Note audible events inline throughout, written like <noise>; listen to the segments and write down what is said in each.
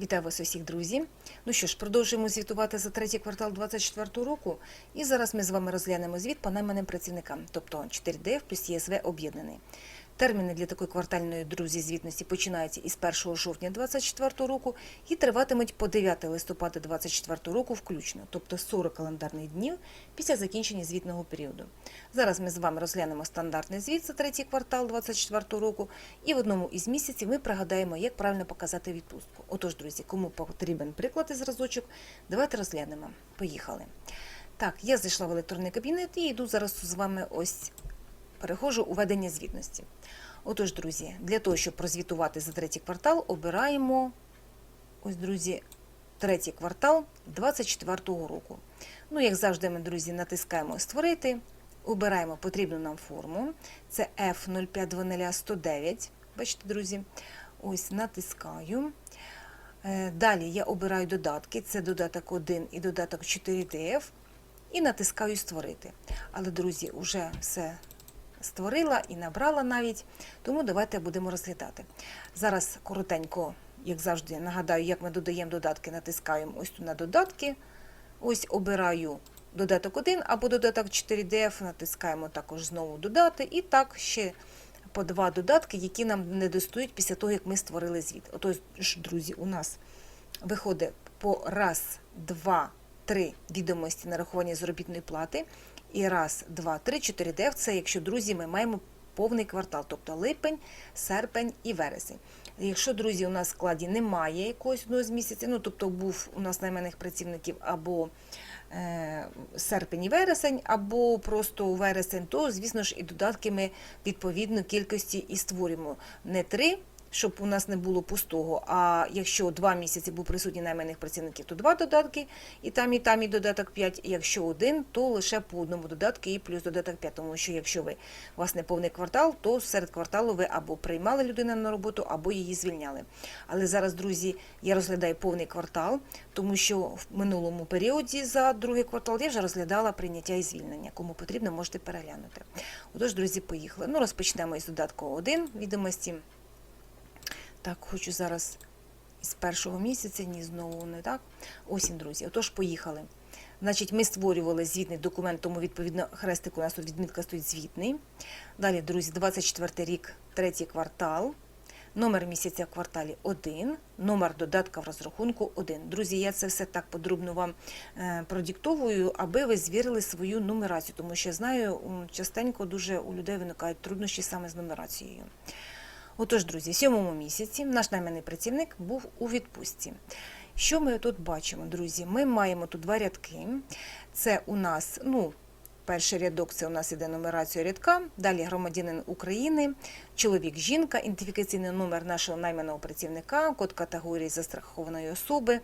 Вітаю вас усіх, друзі. Ну що ж, продовжуємо звітувати за третій квартал 2024 року. І зараз ми з вами розглянемо звіт по найманим працівникам, тобто 4DF плюс ЄСВ об'єднаний. Терміни для такої квартальної друзі звітності починаються із 1 жовтня 2024 року і триватимуть по 9 листопада 2024 року включно, тобто 40 календарних днів після закінчення звітного періоду. Зараз ми з вами розглянемо стандартний звіт за третій квартал 2024 року, і в одному із місяців ми пригадаємо, як правильно показати відпустку. Отож, друзі, кому потрібен приклад і зразочок, давайте розглянемо. Поїхали. Так, я зайшла в електронний кабінет і йду зараз з вами ось переходжу у ведення звітності. Отож, друзі, для того, щоб прозвітувати за третій квартал, обираємо ось, друзі, третій квартал 2024 року. Ну, як завжди, ми, друзі, натискаємо Створити, обираємо потрібну нам форму. Це F0520109. Бачите, друзі, ось натискаю. Е, Далі я обираю додатки, це додаток 1 і додаток 4DF, і натискаю Створити. Але, друзі, вже все створила і набрала навіть, тому давайте будемо розглядати. Зараз коротенько, як завжди, нагадаю, як ми додаємо додатки, натискаємо ось тут на додатки. Ось обираю додаток 1 або додаток 4DF, натискаємо також знову додати. І так ще по два додатки, які нам не достають після того, як ми створили звіт. Отож, друзі, у нас виходить по раз, два, три відомості нарахування заробітної плати. І раз, два, три, чотири дев це якщо, друзі, ми маємо повний квартал, тобто липень, серпень і вересень. Якщо, друзі, у нас в складі немає якогось одного з місяців, ну тобто був у нас найманих працівників або е, серпень і вересень, або просто вересень, то, звісно ж, і додатки ми відповідно кількості і створюємо не три. Щоб у нас не було пустого. А якщо два місяці був присутній найманих працівників, то два додатки, і там, і там, і додаток 5. Якщо один, то лише по одному додатку і плюс додаток 5. Тому що якщо ви у вас не повний квартал, то серед кварталу ви або приймали людину на роботу, або її звільняли. Але зараз, друзі, я розглядаю повний квартал, тому що в минулому періоді за другий квартал я вже розглядала прийняття і звільнення. Кому потрібно, можете переглянути. Отож, друзі, поїхали. Ну, розпочнемо із додатку 1 відомості. Так, хочу зараз із першого місяця, ні, знову не так. Ось він, друзі. Отож, поїхали. Значить, ми створювали звітний документ, тому відповідно хрестик у нас тут відмітка стоїть звітний. Далі, друзі, 24 рік, третій квартал. Номер місяця в кварталі 1, номер додатка в розрахунку 1. Друзі, я це все так подробно вам е, продиктовую, аби ви звірили свою нумерацію, тому що я знаю, частенько дуже у людей виникають труднощі саме з нумерацією. Отож, друзі, в сьомому місяці наш найманий працівник був у відпустці. Що ми тут бачимо, друзі? Ми маємо тут два рядки. Це у нас, ну, перший рядок це у нас іде нумерація рядка, далі громадянин України, чоловік, жінка, ідентифікаційний номер нашого найманого працівника, код категорії застрахованої особи,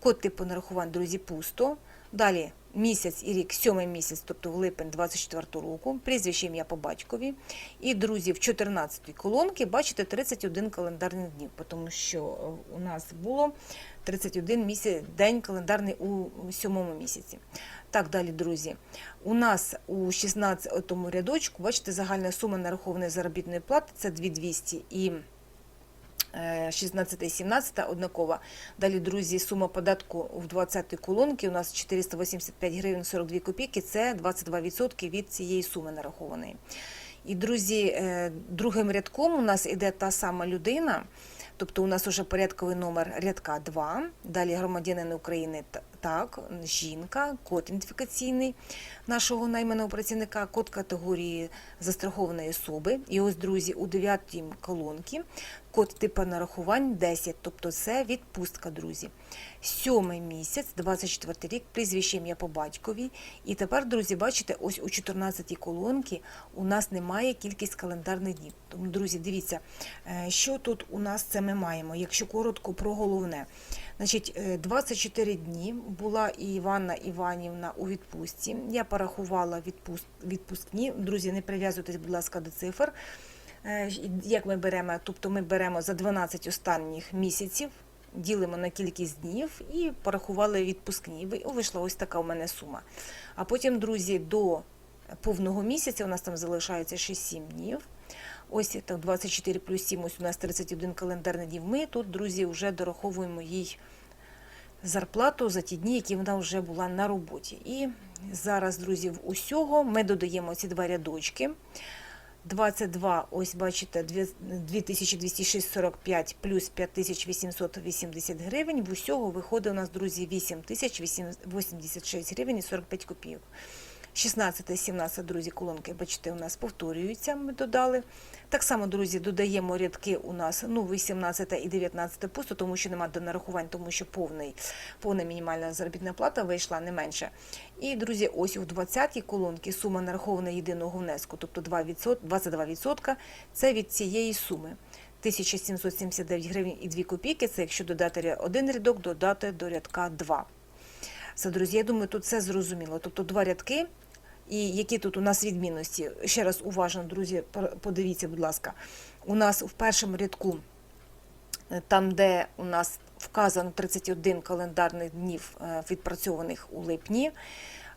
код типу нарахувань, друзі, пусто. Далі місяць і рік, сьомий місяць, тобто в липень 24 року, прізвище ім'я по батькові. І, друзі, в 14-й колонці бачите 31 календарних днів, тому що у нас було 31 місяць, день календарний у сьомому місяці. Так, далі, друзі. У нас у 16-му рядочку, бачите, загальна сума нарахованої заробітної плати це 2200 і 16 і 17 однакова. Далі, друзі, сума податку в 20 колонки у нас 485 гривень 42 копійки, це 22% від цієї суми нарахованої. І, друзі, е, другим рядком у нас іде та сама людина, тобто у нас вже порядковий номер рядка 2, далі громадянин України так, жінка, код ідентифікаційний нашого найманого працівника, код категорії застрахованої особи. І ось, друзі, у 9 колонці код типу нарахувань 10, тобто це відпустка, друзі. Сьомий місяць, 24 рік, прізвище ім'я по батькові. І тепер, друзі, бачите, ось у 14 колонці у нас немає кількість календарних днів. Тому, друзі, дивіться, що тут у нас це ми маємо, якщо коротко про головне. Значить, 24 дні була і Іванна Іванівна у відпустці. Я порахувала відпуск, відпускні. Друзі, не прив'язуйтесь, будь ласка, до цифр. Як ми беремо? Тобто ми беремо за 12 останніх місяців, ділимо на кількість днів і порахували відпускні. Вийшла ось така у мене сума. А потім, друзі, до повного місяця у нас там залишається 6-7 днів. Ось так 24 плюс 7, ось у нас 31 календарний днів. Ми тут, друзі, вже дораховуємо їй зарплату за ті дні, які вона вже була на роботі. І зараз, друзі, усього ми додаємо ці два рядочки. 22, ось бачите, дві- 2206,45 плюс 5880 гривень. В усього виходить у нас, друзі, 8086 гривень і 45 копійок. 16 і 17, друзі, колонки, бачите, у нас повторюються, ми додали. Так само, друзі, додаємо рядки у нас, ну, 18 і 19 пусто, тому що немає до нарахувань, тому що повний, повна мінімальна заробітна плата вийшла не менше. І, друзі, ось у 20-й колонці сума нарахована єдиного внеску, тобто 2%, 22%, це від цієї суми. 1779 гривень і 2 копійки, це якщо додати один рядок, додати до рядка 2. Все, друзі, я думаю, тут все зрозуміло. Тобто два рядки, і які тут у нас відмінності. Ще раз уважно, друзі, подивіться, будь ласка. У нас в першому рядку, е, там, де у нас вказано 31 календарних днів е, відпрацьованих у липні.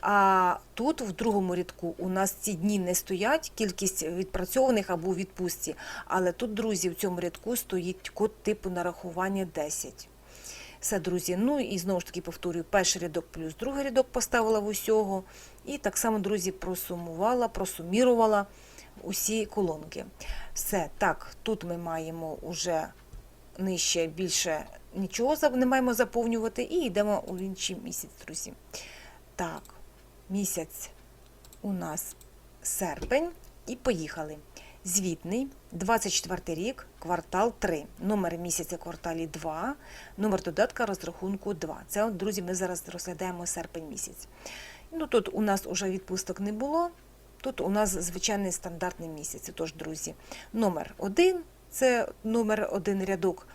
А тут, в другому рядку, у нас ці дні не стоять, кількість відпрацьованих або у відпустці. Але тут, друзі, в цьому рядку стоїть код типу нарахування 10. Все, друзі. Ну і знову ж таки повторюю, перший рядок плюс другий рядок поставила в усього. І так само, друзі, просумувала, просумірувала усі колонки. Все, так, тут ми маємо уже нижче більше нічого не маємо заповнювати, і йдемо у інший місяць, друзі. Так, місяць у нас серпень, і поїхали. Звітний, 24 рік, квартал 3. Номер місяця кварталі 2, номер додатка розрахунку 2. Це, друзі, ми зараз розглядаємо серпень місяць. Ну, тут у нас уже відпусток не було. Тут у нас звичайний стандартний місяць. Тож, друзі, номер 1 це номер один рядок.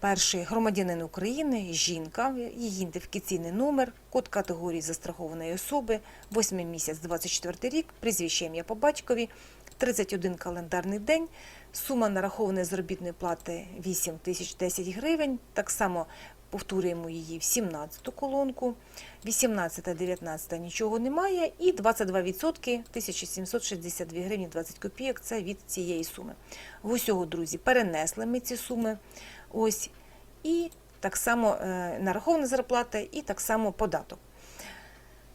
Перший громадянин України, жінка, її ідентифікаційний номер, код категорії застрахованої особи, 8 місяць, 24 рік, прізвище ім'я по батькові, 31 календарний день, сума нарахованої заробітної плати 8 тисяч 10 гривень. Так само повторюємо її в 17 колонку, 18 19 нічого немає, і 22% 1762 гривні 20 копійок це від цієї суми. В усього, друзі, перенесли ми ці суми. Ось, і так само е, нарахована зарплата, і так само податок.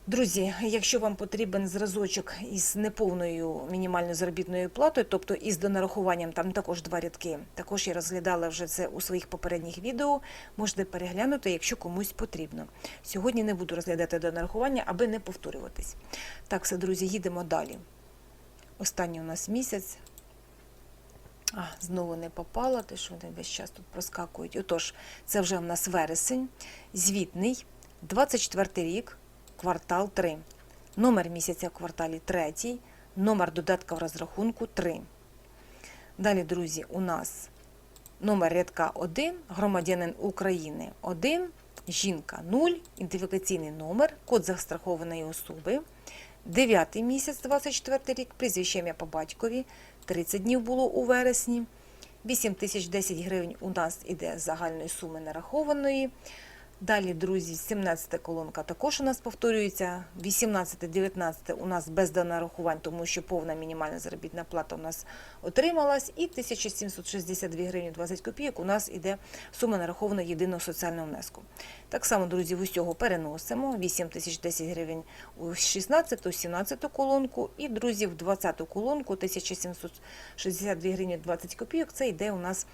Друзі, якщо вам потрібен зразочок із неповною мінімальною заробітною платою, тобто із донарахуванням, там також два рядки, також я розглядала вже це у своїх попередніх відео, можете переглянути, якщо комусь потрібно. Сьогодні не буду розглядати донарахування, аби не повторюватись. Так, все, друзі, їдемо далі. Останній у нас місяць. А, знову не попала, те, що вони весь час тут проскакують. Отож, це вже в нас вересень, звітний, 24 рік, квартал 3. Номер місяця в кварталі 3, номер додатка в розрахунку 3. Далі, друзі, у нас номер рядка 1, громадянин України 1, жінка 0, ідентифікаційний номер, код застрахованої особи. 9 місяць, 24 рік, прізвище ім'я по батькові, 30 днів було у вересні. 8 тисяч 10 гривень у нас іде з загальної суми нарахованої. Далі, друзі, 17 колонка також у нас повторюється. 18-19 у нас без донарахувань, тому що повна мінімальна заробітна плата у нас отрималась. І 1762 гривні 20 копійок у нас іде сума нарахована єдиного соціального внеску. Так само, друзі, в усього переносимо. 8 тисяч 10 гривень у 16-17 колонку. І, друзі, в 20 колонку 1762 гривні 20 копійок. Це йде у нас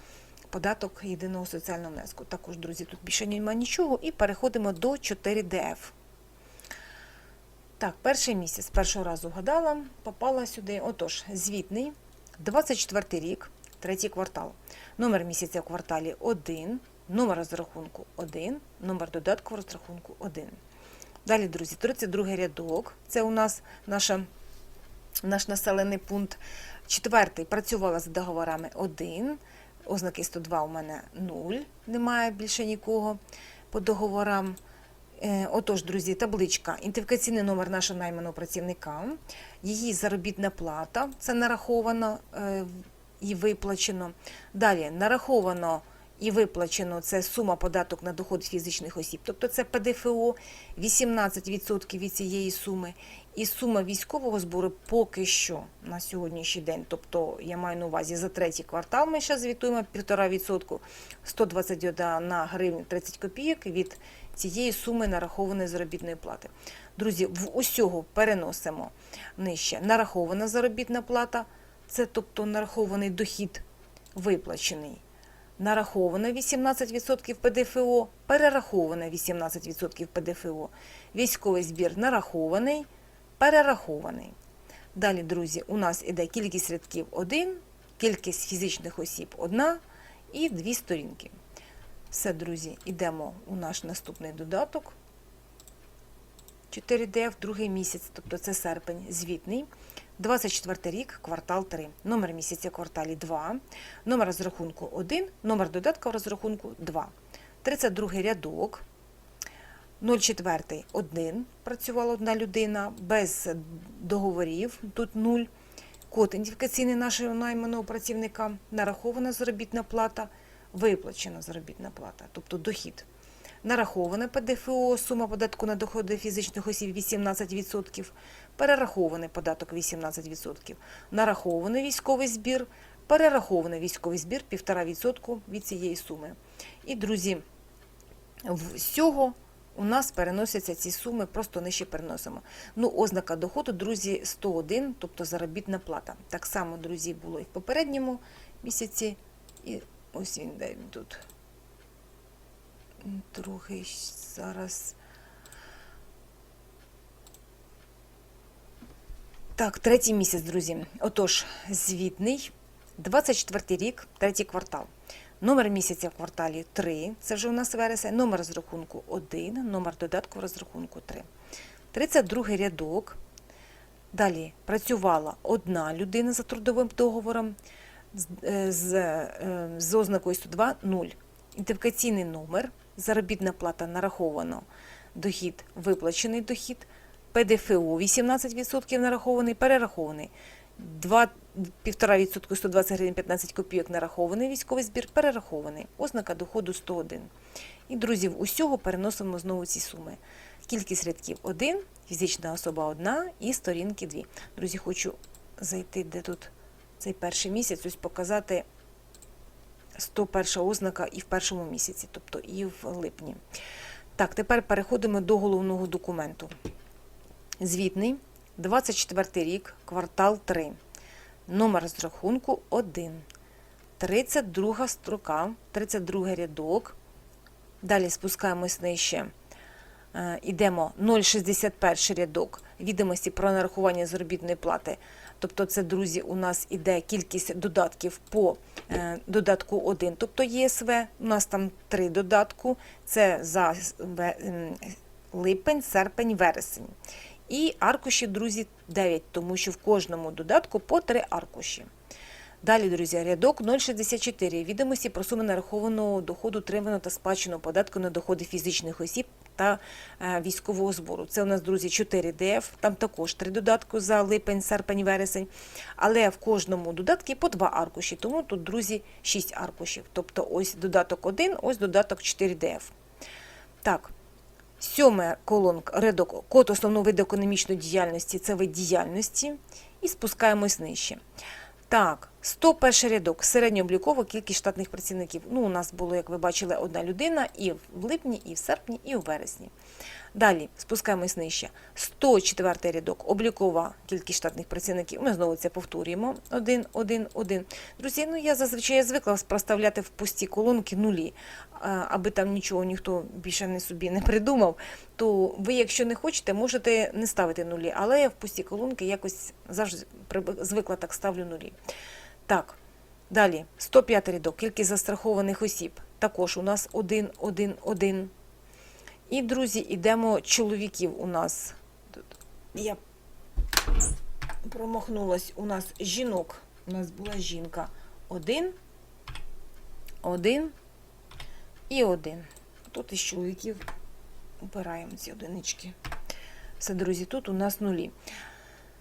податок єдиного соціального внеску. Також, друзі, тут більше немає нічого. І переходимо до 4ДФ. Так, перший місяць першого разу вгадала, попала сюди. Отож, звітний, 24 рік, третій квартал. Номер місяця в кварталі 1, номер розрахунку 1, номер додатку в розрахунку 1. Далі, друзі, 32 рядок. Це у нас наша, наш населений пункт. Четвертий працювала за договорами 1. Ознаки 102 у мене 0, немає більше нікого по договорам. Е, Отож, друзі, табличка, ідентифікаційний номер нашого найманого працівника, її заробітна плата, це нараховано е, і виплачено. Далі нараховано і виплачено це сума податок на доход фізичних осіб, тобто це ПДФО 18% від цієї суми, і сума військового збору поки що на сьогоднішній день, тобто я маю на увазі за третій квартал, ми ще звітуємо 1,5%, 121 гривень 30 копійок від цієї суми нарахованої заробітної плати. Друзі, в усього переносимо нижче. Нарахована заробітна плата, це тобто нарахований дохід виплачений. Нараховано 18% ПДФО, перераховано 18% ПДФО. Військовий збір нарахований, перерахований. Далі, друзі, у нас іде кількість рядків 1, кількість фізичних осіб 1 і 2 сторінки. Все, друзі, йдемо у наш наступний додаток. 4D, другий місяць, тобто це серпень, звітний. 24 рік, квартал 3. Номер місяця кварталі 2, номер розрахунку 1, номер додатка в розрахунку 2. 32 рядок, 04 1 працювала одна людина, без договорів, тут 0. Код ідентифікаційний нашого найманого працівника, нарахована заробітна плата, виплачена заробітна плата, тобто дохід. Нараховане ПДФО, сума податку на доходи фізичних осіб 18%, перерахований податок 18%, нарахований військовий збір, перерахований військовий збір 1,5% від цієї суми. І, друзі, всього у нас переносяться ці суми, просто нижче переносимо. Ну, ознака доходу, друзі, 101, тобто заробітна плата. Так само, друзі, було і в попередньому місяці, і ось він де він тут. Другий зараз. Так, третій місяць, друзі. Отож, звітний, 24 рік, третій квартал. Номер місяця в кварталі 3, це вже у нас вересень, номер розрахунку 1, номер додатку в розрахунку 3. 32 рядок. Далі працювала одна людина за трудовим договором з, е, з, е, з ознакою 102 0. Ідентифікаційний номер, заробітна плата нараховано, дохід, виплачений дохід, ПДФО 18% нарахований, перерахований. 1,5% 120 гривень 15 копійок нарахований військовий збір, перерахований. Ознака доходу 101. І, друзі, усього переносимо знову ці суми. Кількість рядків 1, фізична особа 1 і сторінки 2. Друзі, хочу зайти, де тут цей перший місяць, ось показати 101 ознака і в першому місяці, тобто і в липні. Так, тепер переходимо до головного документу. Звітний, 24 рік, квартал 3. Номер розрахунку 1. 32 строка, 32 рядок. Далі спускаємось нижче. Е, Ідемо 0,61 рядок відомості про нарахування заробітної плати. Тобто, це, друзі, у нас іде кількість додатків по е, додатку 1, тобто ЄСВ. У нас там три додатку: це за липень, серпень, вересень. І аркуші, друзі, 9, тому що в кожному додатку по 3 аркуші. Далі, друзі, рядок 064. Відомості про суми нарахованого доходу, отриманого та сплаченого податку на доходи фізичних осіб та е, військового збору. Це у нас, друзі, 4 ДФ, там також три додатку за липень, серпень, вересень. Але в кожному додатку по 2 аркуші, тому тут, друзі, 6 аркушів. Тобто ось додаток 1, ось додаток 4 ДФ. Так, Сьоме колонка, рядок, код основного виду економічної діяльності це вид діяльності. І спускаємось нижче. Так, 101 рядок, середньооблікова кількість штатних працівників. Ну, у нас було, як ви бачили, одна людина і в липні, і в серпні, і в вересні. Далі спускаємось нижче. 104 рядок, облікова кількість штатних працівників. Ми знову це повторюємо. 1, 1, 1. Друзі, ну я зазвичай звикла проставляти в пусті колонки нулі, аби там нічого ніхто більше не собі не придумав. То ви, якщо не хочете, можете не ставити нулі. Але я в пусті колонки якось завжди звикла так ставлю нулі. Так, далі 105 рядок, кількість застрахованих осіб. Також у нас 1, 1, 1. І, друзі, ідемо чоловіків у нас. Тут я промахнулась. У нас жінок. У нас була жінка. Один, один і один. Тут із чоловіків обираємо ці одинички. Все, друзі, тут у нас нулі.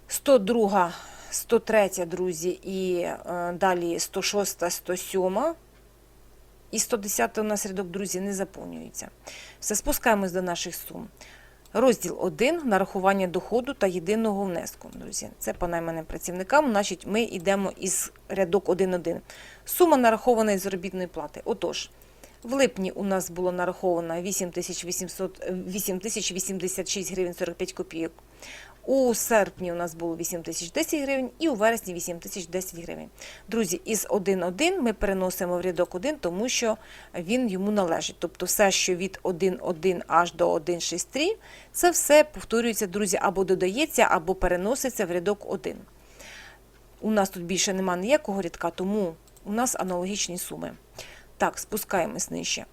102, 103, друзі, і е, далі 106, 107. І 110 у нас рядок, друзі, не заповнюється. Все, спускаємось до наших сум. Розділ 1 нарахування доходу та єдиного внеску. Друзі, це по найманим працівникам. Значить, ми йдемо із рядок 1.1. Сума нарахованої заробітної плати. Отож, в липні у нас було нараховано 8800 е, 8086 гривень 45 копійок. У серпні у нас було 8 тисяч 10 гривень і у вересні 8 тисяч 10 гривень. Друзі, із 1.1 ми переносимо в рядок 1, тому що він йому належить. Тобто все, що від 1.1 аж до 1.6.3, це все повторюється, друзі, або додається, або переноситься в рядок 1. У нас тут більше немає ніякого рядка, тому у нас аналогічні суми. Так, спускаємось нижче.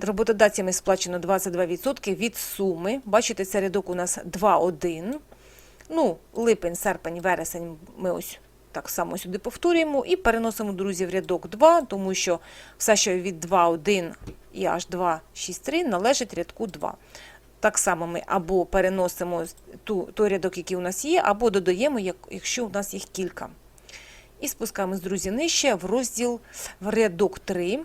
Роботодавцями сплачено 22% від суми. Бачите, це рядок у нас 2.1. Ну, липень, серпень, вересень ми ось так само сюди повторюємо і переносимо, друзі, в рядок 2, тому що все, що від 2.1 і аж 2.6.3 належить рядку 2. Так само ми або переносимо ту, той рядок, який у нас є, або додаємо, як, якщо у нас їх кілька. І спускаємось, друзі, нижче в розділ в рядок 3.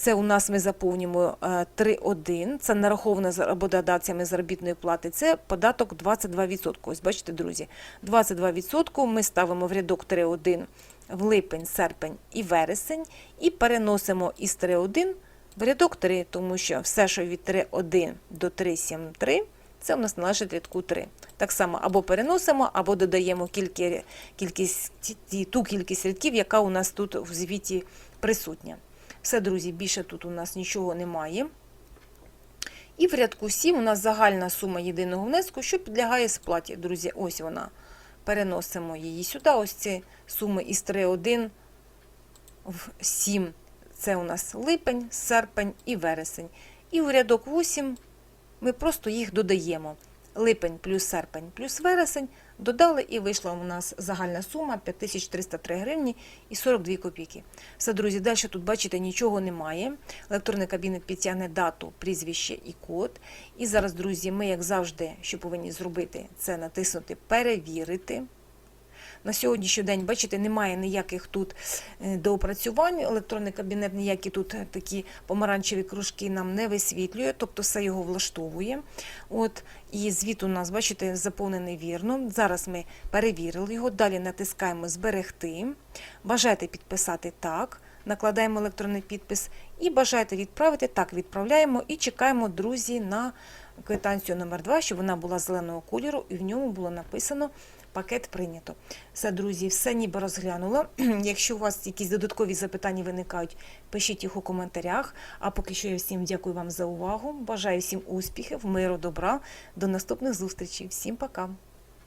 Це у нас ми заповнюємо е, 3.1, це нараховане за роботодавцями заробітної плати, це податок 22%. Ось бачите, друзі, 22% ми ставимо в рядок 3.1 в липень, серпень і вересень, і переносимо із 3.1 в рядок 3, тому що все, що від 3.1 до 3.7.3, це у нас належить рядку 3. Так само або переносимо, або додаємо кількі, кількість, ті- ту кількість рядків, яка у нас тут в звіті присутня. Все, друзі, більше тут у нас нічого немає. І в рядку 7 у нас загальна сума єдиного внеску, що підлягає сплаті. Друзі, ось вона. Переносимо її сюди. Ось ці суми із 3.1 в 7. Це у нас липень, серпень і вересень. І в рядок 8 ми просто їх додаємо. Липень плюс серпень плюс вересень додали і вийшла у нас загальна сума 5303 гривні і 42 копійки. Все, друзі, далі тут, бачите, нічого немає. Електронний кабінет підтягне дату, прізвище і код. І зараз, друзі, ми, як завжди, що повинні зробити, це натиснути Перевірити. На сьогоднішній день, бачите, немає ніяких тут е, доопрацювань. Електронний кабінет ніякі тут е, такі помаранчеві кружки нам не висвітлює, тобто все його влаштовує. От, і звіт у нас, бачите, заповнений вірно. Зараз ми перевірили його. Далі натискаємо Зберегти. Бажаєте підписати так. Накладаємо електронний підпис і бажаєте відправити так, відправляємо і чекаємо, друзі, на квитанцію номер 2 щоб вона була зеленого кольору і в ньому було написано пакет прийнято. Все, друзі, все ніби розглянула. <clears throat> Якщо у вас якісь додаткові запитання виникають, пишіть їх у коментарях. А поки що я всім дякую вам за увагу. Бажаю всім успіхів, миру, добра. До наступних зустрічей. Всім пока!